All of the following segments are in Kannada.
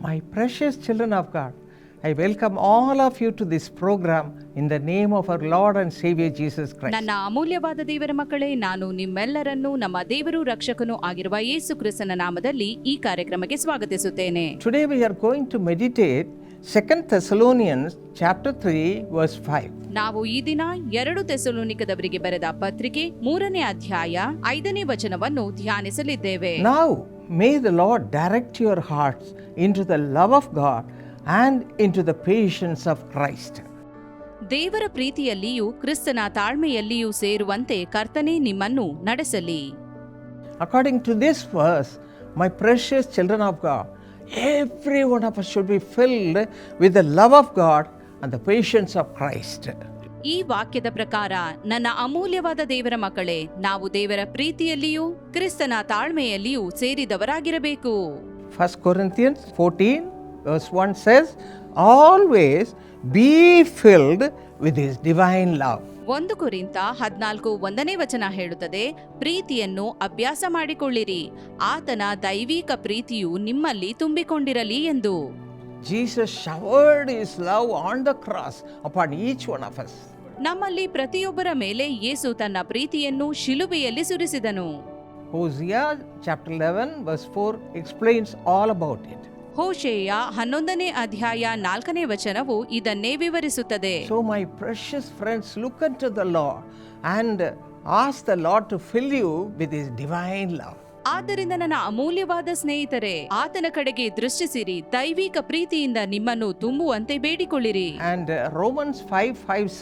My precious children of God, I welcome all of you to this program in the name of our Lord and Savior Jesus Christ. ನನ್ನ ಅಮೂಲ್ಯವಾದ ದೇವರ ಮಕ್ಕಳೇ ನಾನು ನಿಮ್ಮೆಲ್ಲರನ್ನೂ ನಮ್ಮ ದೇವರು ರಕ್ಷಕನೂ ಆಗಿರುವ ಯೇಸು ಕ್ರಿಸ್ತನ ನಾಮದಲ್ಲಿ ಈ ಕಾರ್ಯಕ್ರಮಕ್ಕೆ ಸ್ವಾಗತಿಸುತ್ತೇನೆ Today we are going to meditate 2 Thessalonians chapter 3 verse 5. ನಾವು ಈ ದಿನ ಎರಡು ತೆಸಲೋನಿಕದವರಿಗೆ ಬರೆದ ಪತ್ರಿಕೆ ಮೂರನೇ ಅಧ್ಯಾಯ ಐದನೇ ವಚನವನ್ನು ಧ್ಯಾನಿಸಲಿದ್ದೇವೆ Now may the Lord direct your hearts into the love of God and into the patience of Christ. ದೇವರ ಪ್ರೀತಿಯಲ್ಲಿಯೂ ಕ್ರಿಸ್ತನ ತಾಳ್ಮೆಯಲ್ಲಿಯೂ ಸೇರುವಂತೆ ಕರ್ತನೇ ನಿಮ್ಮನ್ನು ನಡೆಸಲಿ According to this verse, my precious children of God, every one of us should be filled with the love of God and the patience of Christ. ಈ ವಾಕ್ಯದ ಪ್ರಕಾರ ನನ್ನ ಅಮೂಲ್ಯವಾದ ದೇವರ ಮಕ್ಕಳೇ ನಾವು ದೇವರ ಪ್ರೀತಿಯಲ್ಲಿಯೂ ಕ್ರಿಸ್ತನ ತಾಳ್ಮೆಯಲ್ಲಿಯೂ ಸೇರಿದವರಾಗಿರಬೇಕು. 1 Corinthians 14, verse 1 always be filled with his divine love. ಒಂದು ಕುರಿತ ಹದಿನಾಲ್ಕು ಒಂದನೇ ವಚನ ಹೇಳುತ್ತದೆ ಪ್ರೀತಿಯನ್ನು ಅಭ್ಯಾಸ ಮಾಡಿಕೊಳ್ಳಿರಿ. ಆತನ ದೈವಿಕ ಪ್ರೀತಿಯು ನಿಮ್ಮಲ್ಲಿ ತುಂಬಿಕೊಂಡಿರಲಿ ಎಂದು. Jesus showered is love on the cross upon each one of us ನಮ್ಮಲ್ಲಿ ಪ್ರತಿಯೊಬ್ಬರ ಮೇಲೆ ಯೇಸು ತನ್ನ ಪ್ರೀತಿಯನ್ನು ಶಿಲುಬೆಯಲ್ಲಿ ಸುರಿಸಿದನು. Hosea chapter 11, verse 4 explains all about it Hosea ಹನ್ನೊಂದನೇ ಅಧ್ಯಾಯ ನಾಲ್ಕನೇ ವಚನವು ಇದನ್ನೇ ವಿವರಿಸುತ್ತದೆ. So, my precious friends, look unto the law and ask the Lord to fill you with His divine love. ಆದ್ದರಿಂದ ನನ್ನ ಅಮೂಲ್ಯವಾದ ಸ್ನೇಹಿತರೆ ಆತನ ಕಡೆಗೆ ದೃಷ್ಟಿಸಿರಿ ದೈವಿಕ ಪ್ರೀತಿಯಿಂದ ನಿಮ್ಮನ್ನು ತುಂಬುವಂತೆ ಬೇಡಿಕೊಳ್ಳಿರಿ And uh, Romans 5 5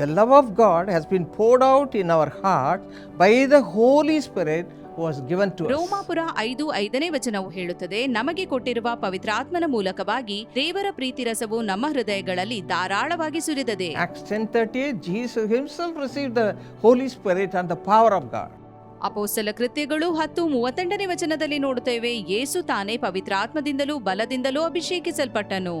the love of God God been been out in in heart by the holy Holy Spirit who was given to us. ರೋಮಾಪುರ ಐದು ಐದನೇ ವಚನವು ಹೇಳುತ್ತದೆ ನಮಗೆ ಕೊಟ್ಟಿರುವ ಪವಿತ್ರಾತ್ಮನ ಮೂಲಕವಾಗಿ ದೇವರ ಪ್ರೀತಿ ರಸವು ನಮ್ಮ ಹೃದಯಗಳಲ್ಲಿ ಧಾರಾಳವಾಗಿ ಸುರಿದದೆ Acts 10:38, Jesus himself received the Holy Spirit and the power of God. ಅಪೋಸ್ತಲ ಕೃತ್ಯಗಳು ಹತ್ತು ಮೂವತ್ತೆಂಟನೇ ವಚನದಲ್ಲಿ ನೋಡುತ್ತೇವೆ ಯೇಸು ತಾನೇ ಪವಿತ್ರಾತ್ಮದಿಂದಲೂ ಬಲದಿಂದಲೂ ಅಭಿಷೇಕಿಸಲ್ಪಟ್ಟನು.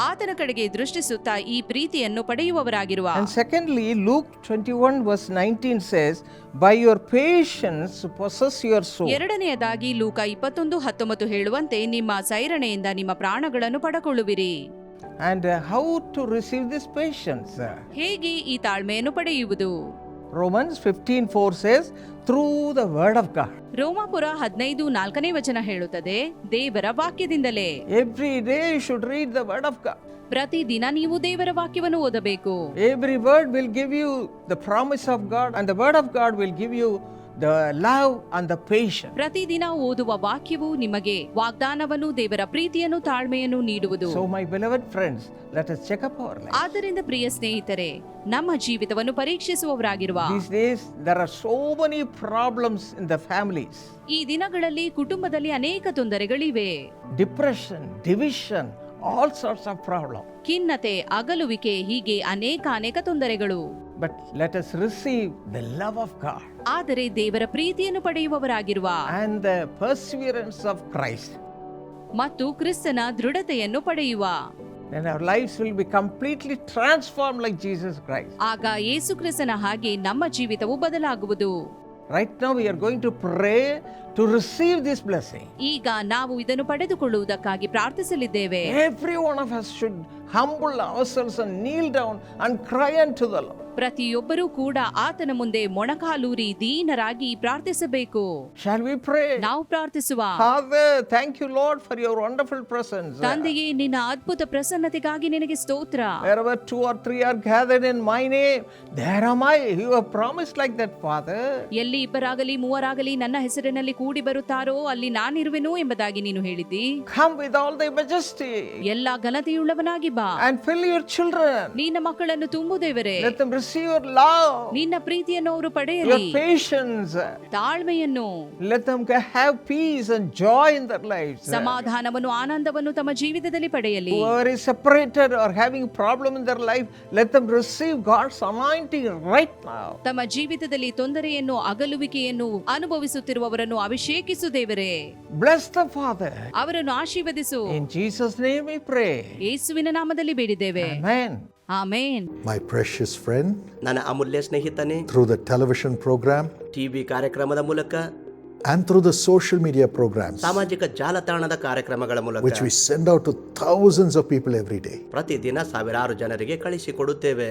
ಆತನ ಕಡೆಗೆ ದೃಷ್ಟಿಸುತ್ತಾ ಈ ಪ್ರೀತಿಯನ್ನು ಪಡೆಯುವವರಾಗಿರುವ And secondly, Luke 21 verse 19 says, by your patience possess your soul. ಎರಡನೆಯದಾಗಿ ಲೂಕ ಇಪ್ಪತ್ತೊಂದು ಹತ್ತೊಂಬತ್ತು ಹೇಳುವಂತೆ ನಿಮ್ಮ ಸೈರಣೆಯಿಂದ ನಿಮ್ಮ ಪ್ರಾಣಗಳನ್ನು ಪಡಕೊಳ್ಳುವಿರಿ And how to receive this patience? ಹೇಗೆ ಈ ತಾಳ್ಮೆಯನ್ನು ಪಡೆಯುವುದು Romans 15:4 says, through the word of God ರೋಮಾಪುರ ಹದಿನೈದು ನಾಲ್ಕನೇ ವಚನ ಹೇಳುತ್ತದೆ ದೇವರ ವಾಕ್ಯದಿಂದಲೇ. Every day should read the word of of God. ಪ್ರತಿದಿನ ನೀವು ದೇವರ ವಾಕ್ಯವನ್ನು ಓದಬೇಕು. Every word will give you the promise of God and the word of God will give you the love and the patience. ಪ್ರತಿದಿನ ಓದುವ ವಾಕ್ಯವು ನಿಮಗೆ ವಾಗ್ದಾನವನ್ನು ದೇವರ ಪ್ರೀತಿಯನ್ನು ತಾಳ್ಮೆಯನ್ನು ನೀಡುವುದು So, my beloved friends, let us check up our life. ಆದ್ದರಿಂದ ಪ್ರಿಯ ಸ್ನೇಹಿತರೆ ನಮ್ಮ ಜೀವಿತವನ್ನು ಪರೀಕ್ಷಿಸುವವರಾಗಿರುವ These days, there are so many problems in the families ಈ ದಿನಗಳಲ್ಲಿ ಕುಟುಂಬದಲ್ಲಿ ಅನೇಕ ತೊಂದರೆಗಳಿವೆ depression, division, all sorts of problems. ಖಿನ್ನತೆ ಅಗಲುವಿಕೆ ಹೀಗೆ ಅನೇಕ ಅನೇಕ ತೊಂದರೆಗಳು But let us receive the love of God ಆದರೆ ದೇವರ ಪ್ರೀತಿಯನ್ನು ಪಡೆಯುವವರಾಗಿರುವ and the perseverance of Christ. ಮತ್ತು ಕ್ರಿಸ್ತನ ದೃಢತೆಯನ್ನು ಪಡೆಯುವ Then our lives will be completely transformed like Jesus Christ. ಆಗ ಯೇಸು ಕ್ರಿಸ್ತನ ಹಾಗೆ ನಮ್ಮ ಜೀವಿತವು ಬದಲಾಗುವುದು Right now, we are going to pray to receive this blessing. ಈಗ ನಾವು ಇದನ್ನು ಪಡೆದುಕೊಳ್ಳುವುದಕ್ಕಾಗಿ ಪ್ರಾರ್ಥಿಸಲಿದ್ದೇವೆ Every one of us should humble ourselves and kneel down and cry unto the Lord. ಪ್ರತಿಯೊಬ್ಬರೂ ಕೂಡ ಆತನ ಮುಂದೆ ಮೊಣಕಾಲೂರಿ ದೀನರಾಗಿ ಪ್ರಾರ್ಥಿಸಬೇಕು Shall we pray? ನಾವು ಪ್ರಾರ್ಥಿಸುವ Father, thank you, Lord, for your wonderful presence. ತಂದೆಯೇ ನಿನ್ನ ಅದ್ಭುತ ಪ್ರಸನ್ನತೆಗಾಗಿ ನಿನಗೆ ಸ್ತೋತ್ರ Wherever two or three are gathered in my name, there am I. You have promised like that, Father. ಎಲ್ಲಿ ಇಬ್ಬರಾಗಲಿ ಮೂವರಾಗಲಿ ನನ್ನ ಹೆಸರಿನಲ್ಲಿ ಕೂಡಿ ಬರುತ್ತಾರೋ ಅಲ್ಲಿ ನಾನಿರುವೆನು ಎಂಬುದಾಗಿ ನೀನು ಹೇಳಿದ್ದಿ Come with all thy majesty ಎಲ್ಲ ಘನತೆಯುಳ್ಳವನಾಗಿ ಬಾ and fill your children. ನಿನ್ನ ಮಕ್ಕಳನ್ನು ತುಂಬು ದೇವರೇ Let them receive your love, ನಿನ್ನ ಪ್ರೀತಿಯನ್ನು ಅವರು your ಪಡೆಯಲಿ patience. ತಾಳ್ಮೆಯನ್ನು Let them have peace and joy in their lives. ಸಮಾಧಾನವನ್ನು ಆನಂದವನ್ನು ತಮ್ಮ ಜೀವಿತದಲ್ಲಿ ಪಡೆಯಲಿ Whoever is separated or having problem in their life, let them receive God's anointing right now. ತಮ್ಮ ಜೀವಿತದಲ್ಲಿ ತೊಂದರೆಯನ್ನು ಅಗಲುವಿಕೆಯನ್ನು ಅನುಭವಿಸುತ್ತಿರುವವರನ್ನು ಅಭಿಷೇಕಿಸು ದೇವರೇ Bless the Father. ಅವರನ್ನು ಆಶೀರ್ವದಿಸು In Jesus' name we pray. ಯೇಸುವಿನ ನಾಮದಲ್ಲಿ ಬೇಡಿದ್ದೇವೆ Amen. Amen My precious friend, ನನ್ನ ಅಮೂಲ್ಯ ಸ್ನೇಹಿತನೇ through the television program, TV ಕಾರ್ಯಕ್ರಮದ ಮೂಲಕ and through the social media programs, ಸಾಮಾಜಿಕ ಜಾಲತಾಣದ ಕಾರ್ಯಕ್ರಮಗಳ ಮೂಲಕ which we send out to thousands of people every day. ಪ್ರತಿದಿನ ಸಾವಿರಾರು ಜನರಿಗೆ ಕಳಿಸಿಕೊಡುತ್ತೇವೆ